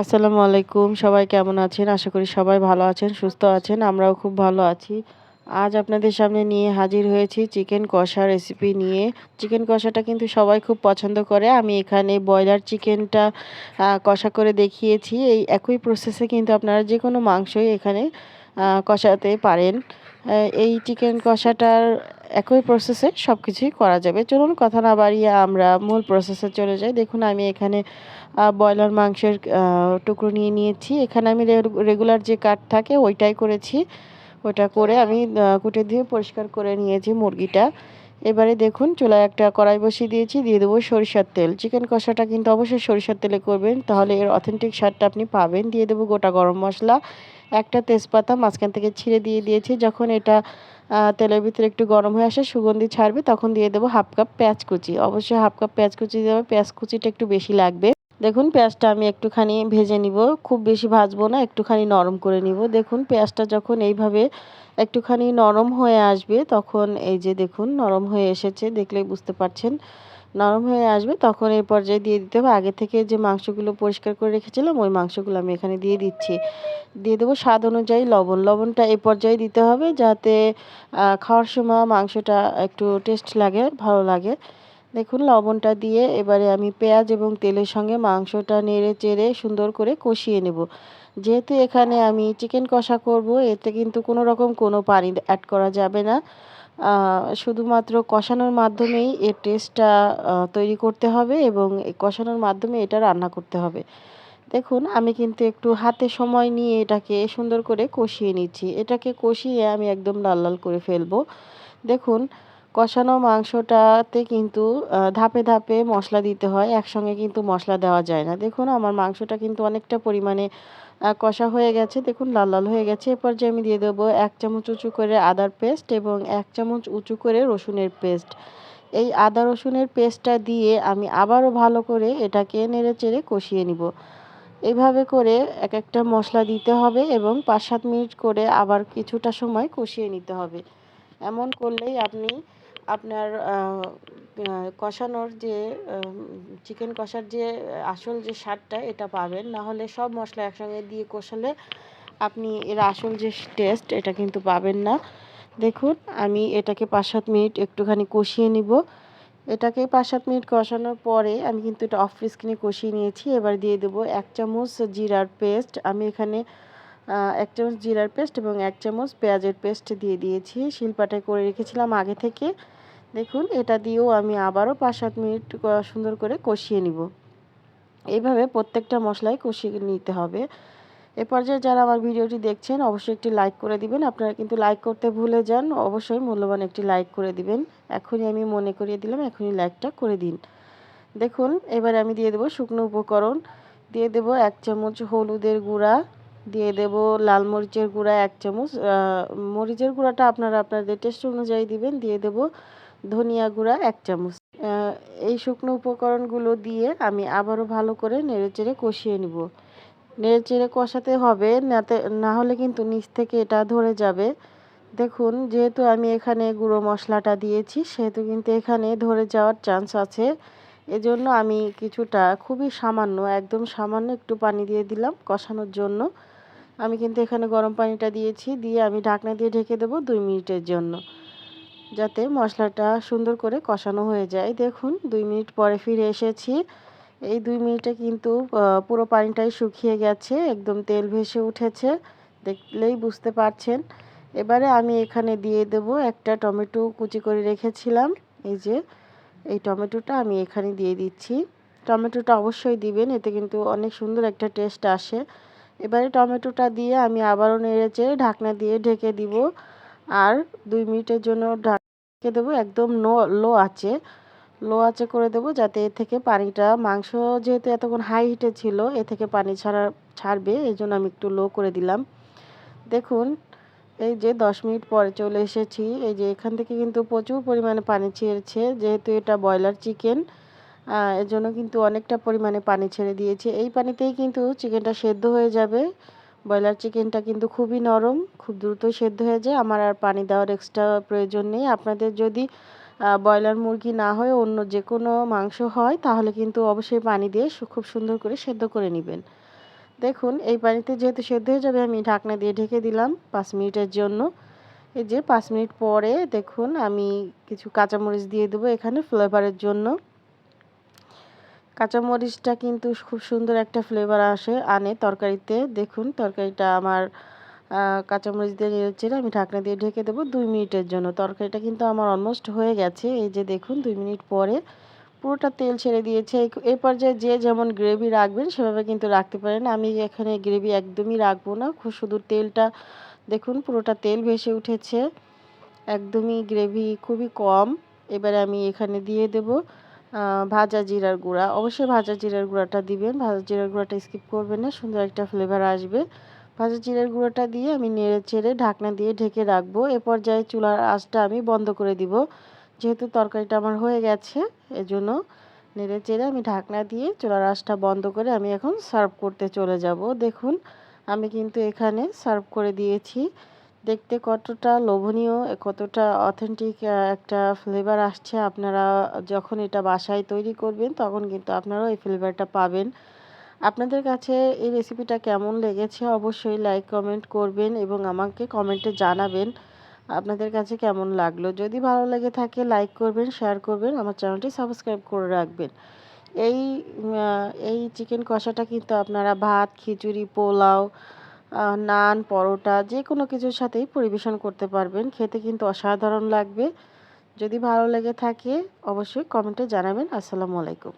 আসসালামু আলাইকুম, সবাই কেমন আছেন? আশা করি সবাই ভালো আছেন, সুস্থ আছেন, আমরাও খুব ভালো আছি। আজ আপনাদের সামনে নিয়ে হাজির হয়েছি চিকেন কষা রেসিপি নিয়ে। চিকেন কষাটা কিন্তু সবাই খুব পছন্দ করে। আমি এখানে ব্রয়লার চিকেনটা কষা করে দেখিয়েছি। এই একই প্রসেসে কিন্তু আপনারা যে কোনো মাংসই এখানে কষাতে পারেন। এই চিকেন কষাটার একই প্রসেসে সব কিছুই করা যাবে। চলুন কথা না বাড়িয়ে আমরা মূল প্রসেসে চলে যাই। দেখুন, আমি এখানে ব্রয়লার মাংসের টুকরো নিয়ে নিয়েছি। এখানে আমি রেগুলার যে কাট থাকে, ওইটাই করেছি। ওটা করে আমি কুটে দিয়ে পরিষ্কার করে নিয়েছি মুরগিটা। এবারে দেখুন, চুলায় একটা কড়াই বসিয়ে দিয়েছি, দিয়ে দেবো সরিষার তেল। চিকেন কষাটা কিন্তু অবশ্যই সরিষার তেলে করবেন, তাহলে এর অথেন্টিক স্বাদটা আপনি পাবেন। দিয়ে দেবো গোটা গরম মশলা। একটা তেজপাতা মাঝখান থেকে ছিঁড়ে দিয়ে দিয়েছি। যখন এটা তেলের ভিতরে একটু গরম হয়ে আসে, সুগন্ধি ছাড়বে, তখন দিয়ে দেবো হাফ কাপ পেঁয়াজ কুচি। অবশ্যই হাফ কাপ পেঁয়াজ কুচি দেবো পেঁয়াজ কুচিটা একটু বেশি লাগবে। দেখুন, পেঁয়াজটা আমি একটুখানি ভেজে নিব। খুব বেশি ভাজবো না, একটুখানি নরম করে নিব। দেখুন, পেঁয়াজটা যখন এইভাবে একটুখানি নরম হয়ে আসবে, তখন এই যে দেখুন, নরম হয়ে এসেছে দেখলেই বুঝতে পারছেন। নরম হয়ে আসবে, তখন এই পর্যায়ে দিয়ে দিতে হবে। আগে থেকে যে মাংসগুলো পরিষ্কার করে রেখেছিলাম, ওই মাংসগুলো আমি এখানে দিয়ে দিচ্ছি। দিয়ে দেবো স্বাদ অনুযায়ী লবণ। লবণটা এই পর্যায়ে দিতে হবে যাতে খাওয়ার সময় মাংসটা একটু টেস্ট লাগে, ভালো লাগে। দেখুন, লবণটা দিয়ে এবারে আমি পেঁয়াজ এবং তেলের সঙ্গে মাংসটা নেড়ে চেড়ে সুন্দর করে কষিয়ে নেব। যেহেতু এখানে আমি চিকেন কষা করব, এতে কিন্তু কোনো রকম কোনো পানি অ্যাড করা যাবে না। শুধুমাত্র কষানোর মাধ্যমেই এর টেস্টটা তৈরি করতে হবে এবং কষানোর মাধ্যমে এটা রান্না করতে হবে। দেখুন, আমি কিন্তু একটু হাতে সময় নিয়ে এটাকে সুন্দর করে কষিয়ে নিচ্ছি। এটাকে কষিয়ে আমি একদম লাল লাল করে ফেলব। দেখুন কষানো মাংসটাতে কিন্তু ধাপে ধাপে মশলা দিতে হয়। একসঙ্গে কিন্তু মশলা দেওয়া যায় না। দেখুন, আমার মাংসটা কিন্তু অনেকটা পরিমাণে কষা হয়ে গেছে। দেখুন, লাল লাল হয়ে গেছে। এরপর যে আমি দিয়ে দেবো এক চামচ উঁচু করে আদার পেস্ট এবং এক চামচ উঁচু করে রসুনের পেস্ট এই আদা রসুনের পেস্টটা দিয়ে আমি আবারও ভালো করে এটাকে নেড়ে চেড়ে কষিয়ে নিব। এইভাবে করে এক একটা মশলা দিতে হবে এবং পাঁচ সাত মিনিট করে আবার কিছুটা সময় কষিয়ে নিতে হবে। এমন করলেই আপনি আপনার কষানোর যে চিকেন কষার যে আসল যে স্বাদটা এটা পাবেন। না হলে সব মশলা একসঙ্গে দিয়ে কষালে আপনি এর আসল যে টেস্ট এটা কিন্তু পাবেন না। দেখুন, আমি এটাকে পাঁচ সাত মিনিট একটুখানি কষিয়ে নিব। এটাকে পাঁচ সাত মিনিট কষানোর পরে আমি কিন্তু এটা অফ স্ক্রিনে কষিয়ে নিয়েছি। এবার দিয়ে দেবো এক চামচ জিরার পেস্ট আমি এখানে এক চামচ জিরার পেস্ট এবং এক চামচ পেঁয়াজের পেস্ট দিয়ে দিয়েছি। শিলপাটায় করে রেখেছিলাম আগে থেকে। দেখুন, এটা দিয়েও আমি আবারও পাঁচ সাত মিনিট সুন্দর করে কষিয়ে নিব। এইভাবে প্রত্যেকটা মশলাই কষিয়ে নিতে হবে। এ পর্যায়ে যারা আমার ভিডিওটি দেখছেন, অবশ্যই একটি লাইক করে দিবেন। আপনারা কিন্তু লাইক করতে ভুলে যান। অবশ্যই মূল্যবান একটি লাইক করে দিবেন। এখনই আমি মনে করিয়ে দিলাম, এখনই লাইকটা করে দিন। দেখুন, এবার আমি দিয়ে দেবো শুকনো উপকরণ। দিয়ে দেব এক চামচ হলুদের গুঁড়া। দিয়ে দেব লাল মরিচের গুঁড়া এক চামচ মরিচের গুঁড়াটা আপনারা আপনাদের টেস্ট অনুযায়ী দিবেন। দিয়ে দেব ধনিয়া গুঁড়া, এক চামচ। এই শুকনো উপকরণগুলো দিয়ে আমি আবারও ভালো করে নেড়েচেড়ে কষিয়ে নিব। নেড়েচেড়ে কষাতে হবে, নাতে, না হলে কিন্তু নিচ থেকে এটা ধরে যাবে। দেখুন, যেহেতু আমি এখানে গুঁড়ো মশলাটা দিয়েছি, সেহেতু কিন্তু এখানে ধরে যাওয়ার চান্স আছে। এজন্য আমি কিছুটা, খুবই সামান্য, একদম সামান্য একটু পানি দিয়ে দিলাম কষানোর জন্য। আমি কিন্তু এখানে গরম পানিটা দিয়েছি, দিয়ে আমি ঢাকনা দিয়ে ঢেকে দেবো দুই মিনিটের জন্য। যাতে মশলাটা সুন্দর করে কষানো হয়ে যায়। দেখুন, দুই মিনিট পরে ফিরে এসেছি। এই দুই মিনিটে কিন্তু পুরো পানিটাই শুকিয়ে গেছে, একদম তেল ভেসে উঠেছে, দেখলেই বুঝতে পারছেন। এবারে আমি এখানে দিয়ে দেব একটা টমেটো কুচি করে রেখেছিলাম। এই যে, এই টমেটোটা আমি এখানে দিয়ে দিচ্ছি। টমেটোটা অবশ্যই দিবেন, এতে কিন্তু অনেক সুন্দর একটা টেস্ট আসে। এবারে টমেটোটা দিয়ে আমি আবারও নেড়েচে ঢাকনা দিয়ে ঢেকে দিব। আর দুই মিনিটের জন্য ঢেকে দেবো, একদম নো, লো আছে লো আছে করে দেবো যাতে এ থেকে পানিটা, মাংস যেহেতু এতক্ষণ হাই হিটে ছিল, এ থেকে পানি ছাড়া, ছাড়বে, এই জন্য আমি একটু লো করে দিলাম। দেখুন, এই যে দশ মিনিট পরে চলে এসেছি। এই যে এখান থেকে কিন্তু প্রচুর পরিমাণে পানি ছেড়েছে, যেহেতু এটা ব্রয়লার চিকেন এর জন্য কিন্তু অনেকটা পরিমাণে পানি ছেড়ে দিয়েছে। এই পানিতেই কিন্তু চিকেনটা সেদ্ধ হয়ে যাবে। ব্রয়লার চিকেনটা কিন্তু খুবই নরম, খুব দ্রুতই সেদ্ধ হয়ে যায়। আমার আর পানি দেওয়ার এক্সট্রা প্রয়োজন নেই। আপনাদের যদি ব্রয়লার মুরগি না হয়, অন্য যে কোনো মাংস হয়, তাহলে কিন্তু অবশ্যই পানি দিয়ে খুব সুন্দর করে সেদ্ধ করে নেবেন। দেখুন, এই পানিতে যেহেতু সেদ্ধ হয়ে যাবে, আমি ঢাকনা দিয়ে ঢেকে দিলাম পাঁচ মিনিটের জন্য। এই যে পাঁচ মিনিট পরে দেখুন, আমি কিছু কাঁচামরিচ দিয়ে দেবো এখানে ফ্লেভারের জন্য। কাঁচামরিচটা কিন্তু খুব সুন্দর একটা ফ্লেভার আসে, আনে তরকারিতে। দেখুন, তরকারিটা আমার কাঁচামরিচ দিয়ে নেড়েছে আমি ঢাকনা দিয়ে ঢেকে দেবো দুই মিনিটের জন্য। তরকারিটা কিন্তু আমার অলমোস্ট হয়ে গেছে। এই যে দেখুন, দুই মিনিট পরে পুরোটা তেল ছেড়ে দিয়েছে। এই পর্যায়ে যে যেমন গ্রেভি রাখবেন, সেভাবে কিন্তু রাখতে পারেন। আমি এখানে গ্রেভি একদমই রাখব না। খুব শুধু তেলটা, দেখুন, পুরোটা তেল ভেসে উঠেছে। একদমই গ্রেভি খুবই কম। এবারে আমি এখানে দিয়ে দেব ভাজা জিরার গুঁড়া। অবশ্যই ভাজা জিরার গুঁড়াটা দিবেন। ভাজা জিরার গুঁড়াটা স্কিপ করবেন না। সুন্দর একটা ফ্লেভার আসবে। ভাজা জিরার গুঁড়োটা দিয়ে আমি নেড়ে চেড়ে ঢাকনা দিয়ে ঢেকে রাখব। এ পর্যায়ে চুলার আঁচটা আমি বন্ধ করে দিব। যেহেতু তরকারিটা আমার হয়ে গেছে, এজন্য নেড়ে চেড়ে আমি ঢাকনা দিয়ে চুলার আঁচটা বন্ধ করে আমি এখন সার্ভ করতে চলে যাব। দেখুন, আমি কিন্তু এখানে সার্ভ করে দিয়েছি। দেখতে কতটা লোভনীয়, কতটা অথেন্টিক একটা ফ্লেভার আসছে আপনারা যখন এটা বাসায় তৈরি করবেন, তখন কিন্তু আপনারাও এই ফ্লেভারটা পাবেন। আপনাদের কাছে এই রেসিপিটা কেমন লেগেছে অবশ্যই লাইক কমেন্ট করবেন এবং আমাকে কমেন্টে জানাবেন আপনাদের কাছে কেমন লাগল। যদি ভালো লেগে থাকে লাইক করবেন শেয়ার করবেন, আমার চ্যানেলটি সাবস্ক্রাইব করে রাখবেন। এই এই চিকেন কষাটা কিন্তু আপনারা ভাত, খিচুড়ি, পোলাও নান, পরোটা যে কোনো কিছুর সাথেই পরিবেশন করতে পারবেন। খেতে কিন্তু অসাধারণ লাগবে। যদি ভালো লেগে থাকে, অবশ্যই কমেন্টে জানাবেন। আসসালামু আলাইকুম।